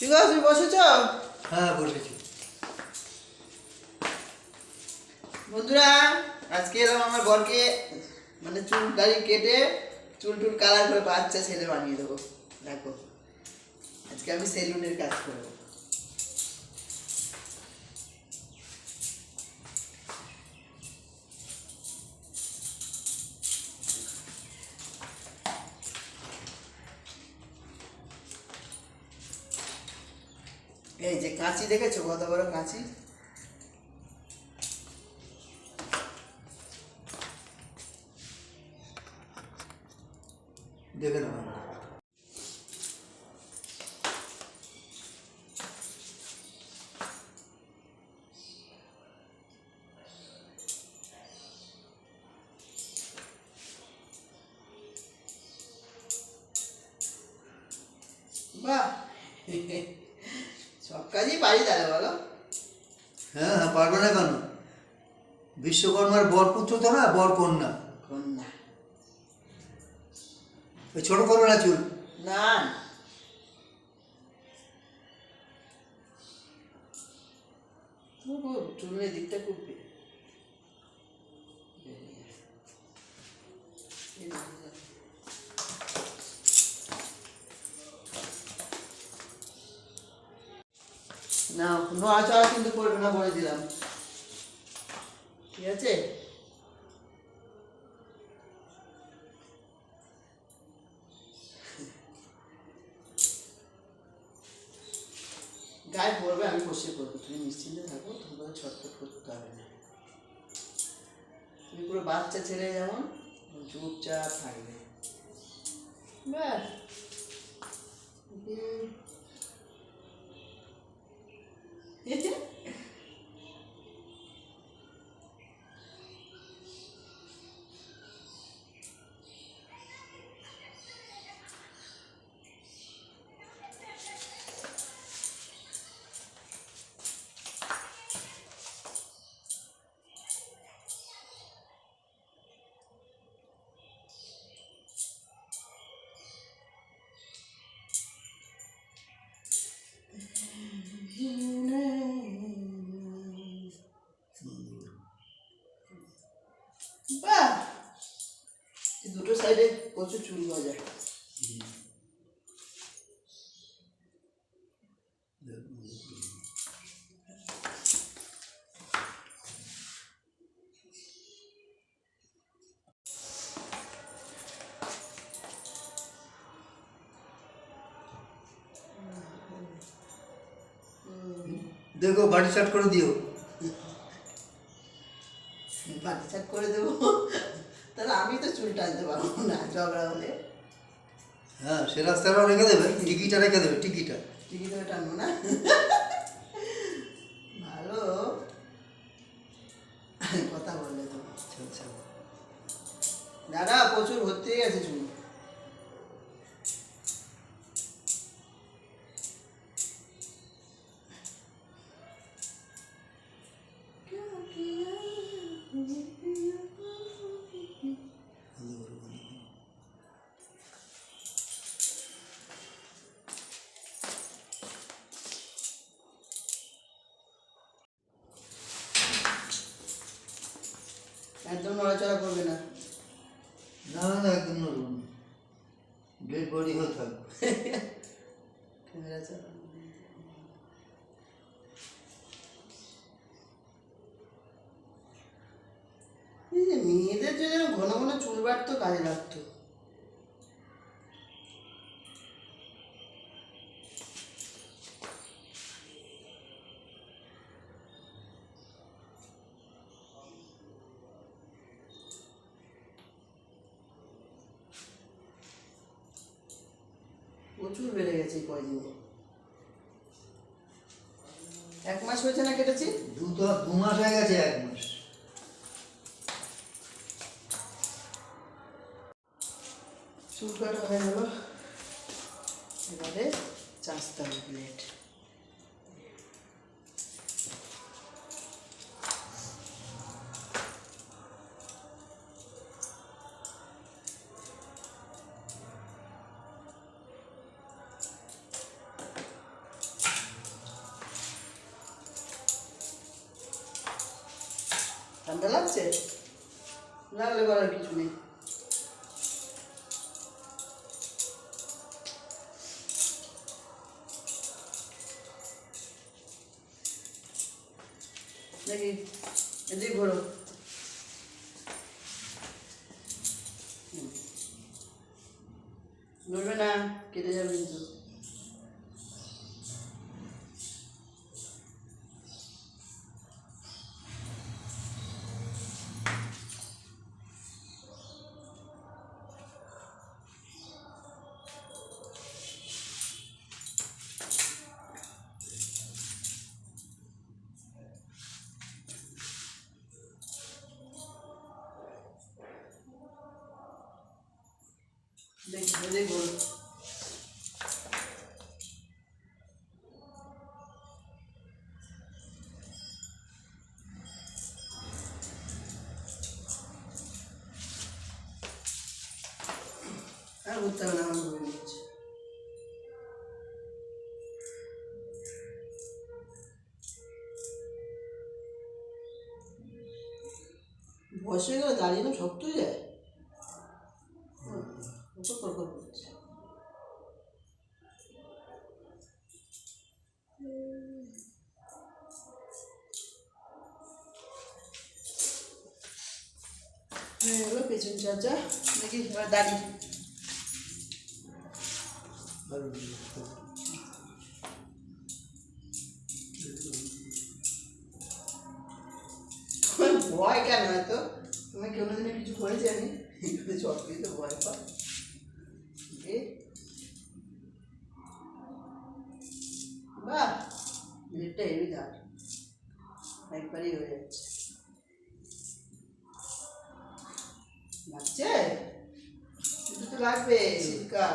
ঠিক আছে তুমি বসেছ? হ্যাঁ বসেছি। বন্ধুরা আজকে এলাম আমার বরকে মানে চুল দাড়ি কেটে চুল টুল কালার করে বাচ্চা ছেলে বানিয়ে দেবো। দেখো আজকে আমি সেলুনের কাজ করব। এই যে কাঁচি দেখেছ? কত বড় কাঁচি? দেখে নেব বাহ! সব কাজই পারি তাহলে বলো। হ্যাঁ হ্যাঁ পারবে না কেন? বিশ্বকর্মার বরপুত্র তো না বর কন্যা। কন্যা। ওই ছোট করবে না চুল না চুলের দিকটা খুব না নড়াচড়া কিন্তু করবে না বলে দিলাম। ঠিক আছে? গায়ে পড়বে, আমি বসে করব তুমি নিশ্চিন্তে থাকো, তোমাকে ছটফট করতে হবে না। তুমি পুরো বাচ্চা ছেলে যেমন চুপচাপ থাকবে। ব্যাস। সাইডে চুরি চুল গজায় দেখো বাড়ি স্টার্ট করে দিও। চুল টানতে পারব না ঝগড়া হলে। হ্যাঁ সে রাস্তায় রেখে দেবে টিকিটা রেখে দেবে টিকিটা টিকিটা টানবো না। নড়াচড়া করবে না। না না একদম নড়ব না। ডেড বডি হয়ে থাকবে ক্যামেরা চালা এই যে মেয়েদের জন্য ঘন ঘন চুল বাড়তো কাজে লাগতো। প্রচুর বেড়ে গেছে এই কয়দিনে। এক মাস হয়েছে না কেটেছি? দু দু মাস হয়ে গেছে এক মাস। চুল কাটা হয়ে গেল। এবারে চাষতে হবে প্লেট কিছু নেই দেখি এদিকে ঘোরো। আর ঘুরতে হবে না আমি ঘুরে নিচ্ছি বয়স হয়ে গেলে দাঁড়িয়ে না শক্ত হয়ে যায় হুম, করছে হ্যাঁ পেছন চাচা দেখি দাঁড়িয়ে। ভয় কেন এত? তুমি কেউ দিনে কিছু করেছে আমি এখানে চট তো ভয় পা এ? বাহ নেটটা হেভি দাঁড় একবারই হয়ে যাচ্ছে। লাগছে তো লাগবে শীতকাল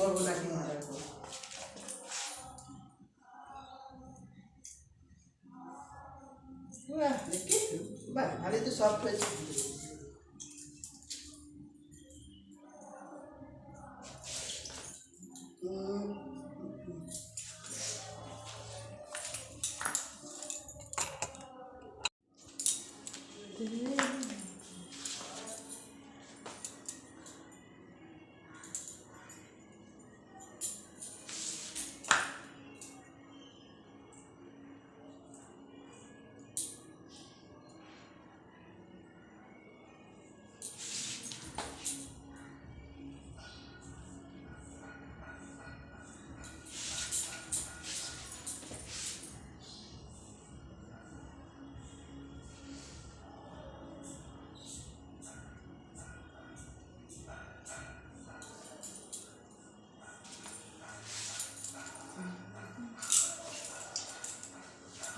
করব নাকি দেখি। বাহ ভালোই তো সফট হয়েছে।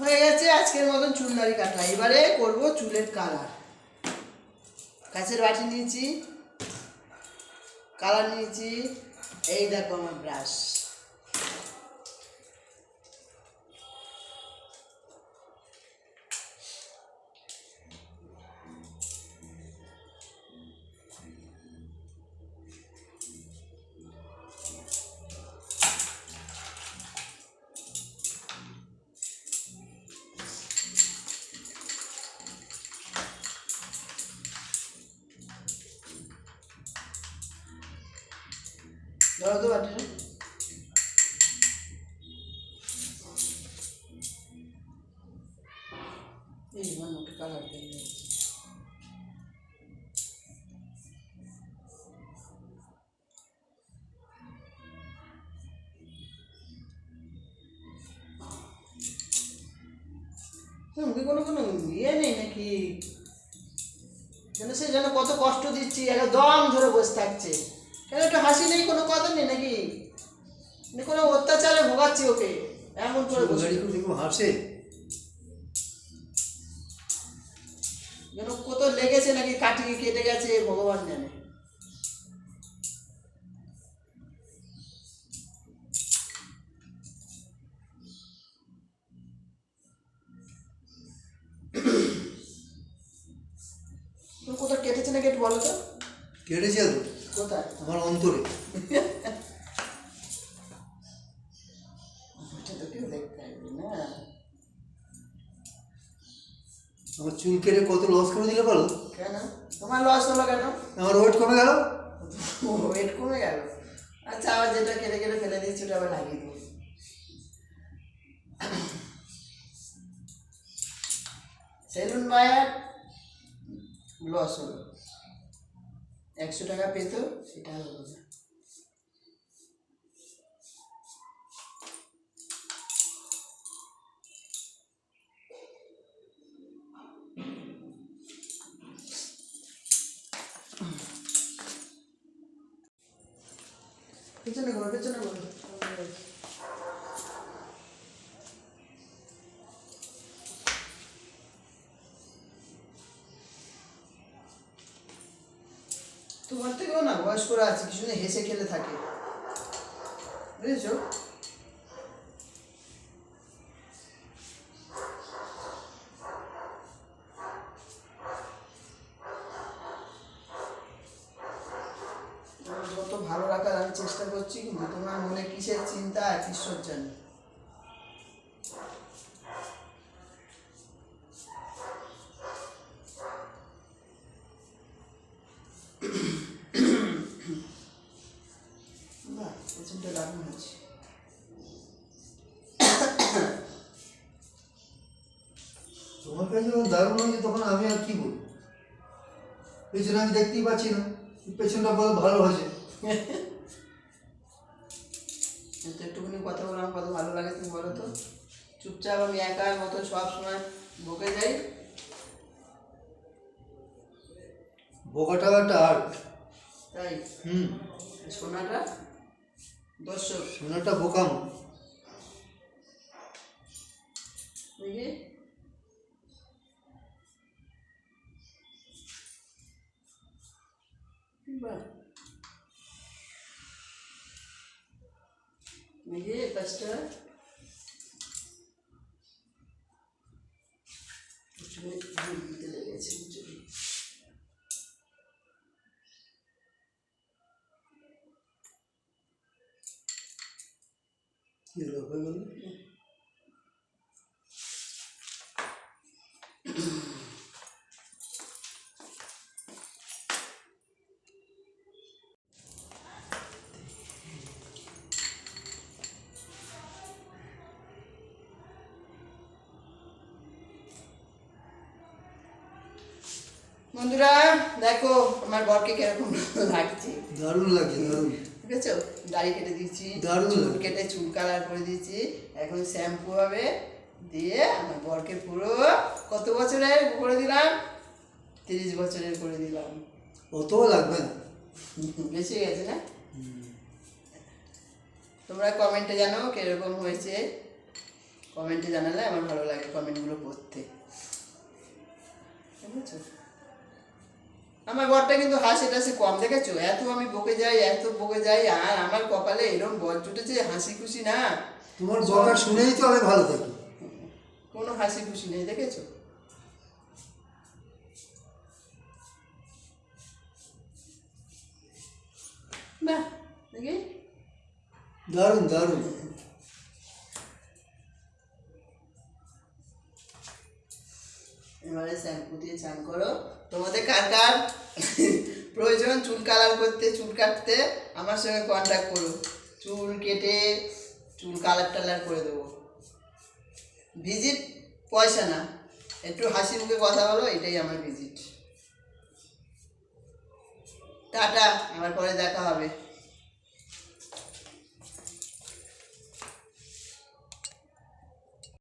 হয়ে গেছে, আজকের মতন চুল দাড়ি কাটা এবারে করব চুলের কালার কাছের বাটি নিয়েছি কালার নিয়েছি। এই দেখো আমার ব্রাশ ধরো তো বাটিটা এই আমার মুখে কোনো কোনো ইয়ে নেই নাকি? যেন সে যেন কত কষ্ট দিচ্ছি একদম ধরে বসে থাকছে। কেন একটু হাসি নেই কোনো কথা নেই নাকি? কোনো অত্যাচারে ভোগাচ্ছি ওকে। এমন করে হাসে? যেন কত লেগেছে নাকি কাটিয়ে কেটে গেছে ভগবান জানে। আমার চুল কেটে কত লস করে দিলে বলো? কেন? তোমার লস হলো কেন? আমার ওয়েট কমে গেল? ওয়েট কমে গেল। আচ্ছা আবার যেটা কেটে কেটে ফেলে দিচ্ছি ওটা আবার লাগিয়ে দেবো সেলুন বায়ার লস হলো। একশো টাকা পেতো সেটা হলো। না পেছনে করো তোমার থেকেও না বয়স্করা আছে কিছু হেসে খেলে থাকে। বুঝেছ তোমার যত ভালো রাখার আমি চেষ্টা করছি কিন্তু তোমার চিন্তা ঈশ্বর জানে তোমার কাছে যখন দারুণ হয়েছে তখন আমি আর কি বলব? পেছনে আমি দেখতেই পাচ্ছি না পেছনটা বল ভালো হয়েছে। কিন্তু একটুখানি কথা বললাম কত ভালো লাগে তুমি বলো তো। চুপচাপ আমি একার মতো সব সময় বকে যাই। বোকাটাও একটা আর্ট তাই? হুম। সোনাটা? দর্শক। সোনাটা বোকাম। দেখি বাহ দেখি কাজটা একটুখানি ভুল দিতে লেগেছে বুঝলি কি হলো হয়ে গেল দেখো আমার বরকে কীরকম লাগছে। দারুণ লাগছে দারুণ। ঠিক আছে? দাড়ি কেটে দিচ্ছি চুল কেটে চুল কালার করে দিচ্ছি এখন শ্যাম্পু হবে দিয়ে আমার বরকে পুরো কত বছরের করে দিলাম? তিরিশ বছরের করে দিলাম। অতও লাগবে না। বেশি গেছে না? তোমরা কমেন্টে জানো কীরকম হয়েছে। কমেন্টে জানালে আমার ভালো লাগে কমেন্টগুলো পড়তে। বুঝেছ? আমার বরটা কিন্তু হাসি টাসি কম দেখেছ? এত আমি বকে যাই এত বকে যাই আর আমার কপালে এরকম বর জুটেছে হাসি খুশি না। তোমার বকা শুনেই তো আমি ভালো থাকি। কোনো হাসি খুশি নেই দেখেছ? বাহ দেখি। দারুণ দারুণ। এবারে শ্যাম্পু দিয়ে চান করো। তোমাদের কার কার? প্রয়োজন, চুল কালার করতে, চুল কাটতে আমার সঙ্গে কন্ট্যাক্ট করো চুল কেটে চুল কালার টালার করে দেবো। ভিজিট পয়সা না। একটু হাসি মুখে কথা বলো, এটাই আমার ভিজিট টাটা আমার পরে দেখা হবে।